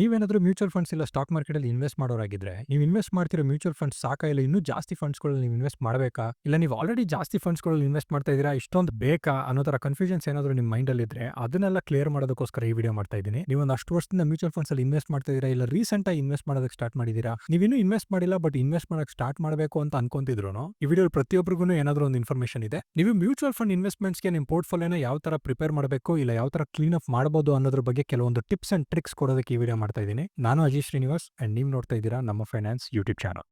ನೀವೇನಾದ್ರೂ mutual funds ಇಲ್ಲ stock ಮಾರ್ಕೆಟಲ್ಲಿ ಇನ್ವೆಸ್ಟ್ ಮಾಡೋರಾಗಿದ್ರೆ, ನೀವು ಇನ್ವೆಸ್ಟ್ ಮಾಡ್ತಿರೋ ಮ್ಯೂಚುವಲ್ ಫಂಡ್ಸ್ ಸಾಕ ಇಲ್ಲ ಇನ್ನೂ ಜಾಸ್ತಿ ಫಂಡ್ಸ್ಗಳಲ್ಲಿ ನೀವು ಇನ್ವೆಸ್ಟ್ ಮಾಡಬೇಕಾ? ಇಲ್ಲ ನೀವು ಆಲ್ರೆಡಿ ಜಾಸ್ತಿ ಫಂಡ್ಸ್ಗಳಲ್ಲಿ ಇನ್ವೆಸ್ಟ್ ಮಾಡ್ತಾ ಇದ್ದೀರಾ, ಇಷ್ಟೊಂದು ಬೇಕಾ ಅನ್ನೋ ಥರ ಕನ್ಫ್ಯೂಷನ್ಸ್ ಏನಾದರೂ ನಿಮ್ಮ ಮೈಂಡಲ್ಲಿ ಇದ್ರೆ ಅದನ್ನೆಲ್ಲ ಕ್ಲಿಯರ್ ಮಾಡೋದಕ್ಕೋಸ್ಕರ ಈ ವಿಡಿಯೋ ಮಾಡ್ತಾ ಇದ್ದೀನಿ. ನೀವು ಒಂದು ಅಷ್ಟು ವರ್ಷದಿಂದ ಮ್ಯೂಚುವಲ್ ಫಂಡ್ಸ್ ಅಲ್ಲಿ ಇನ್ವೆಸ್ಟ್ ಮಾಡ್ತಾ ಇದ್ದೀರಾ, ಇಲ್ಲ ರೀಸೆಂಟ್ ಆಗಿ ಇನ್ವೆಸ್ಟ್ ಮಾಡೋದಕ್ಕೆ ಸ್ಟಾರ್ಟ್ ಮಾಡಿದ್ದೀರಾ? ನೀವು ಇನ್ನೂ ಇನ್ವೆಸ್ಟ್ ಮಾಡಿಲ್ಲ ಬಟ್ ಇನ್ವೆಸ್ಟ್ ಮಾಡೋಕ್ಕೆ ಸ್ಟಾರ್ಟ್ ಮಾಡಬೇಕು ಅಂತ ಅನ್ಕೊಂತಿದ್ರು ಈ ವಿಡಿಯೋ ಪ್ರತಿಯೊಬ್ಬರಿಗೂ ಏನಾದರೂ ಒಂದು ಇನ್ಫಾರ್ಮೇಷನ್ ಇದೆ. ನೀವು ಮ್ಯೂಚುವಲ್ ಫಂಡ್ ಇನ್ವೆಸ್ಟ್ಮೆಂಟ್ಸ್ಗೆ ನಿಮ್ಮ ಪೋರ್ಟ್ಫೋಲಿಯೋನ ಯಾವ ತರ ಪ್ರಿಪೇರ್ ಮಾಡಬೇಕು, ಇಲ್ಲ ಯಾವ ತರ ಕ್ಲೀನ್ ಅಪ್ ಮಾಡಬಹುದು ಅನ್ನೋದ್ರ ಬಗ್ಗೆ ಕೆಲವೊಂದು ಟಿಪ್ಸ್ ಅಂಡ್ ಟ್ರಿಕ್ಸ್ ಕೊಡೋದಕ್ಕೆ ಈ ವಿಡಿಯೋ ಮಾಡ್ತಾ ಇದ್ದೀನಿ. ನಾನು ಅಜಯ್ ಶ್ರೀನಿವಾಸ್ ಅಂಡ್ ನೀವು ನೋಡ್ತಾ ಇದ್ದೀರಾ ನಮ್ಮ ಫೈನಾನ್ಸ್ ಯೂಟ್ಯೂಬ್ ಚಾನಲ್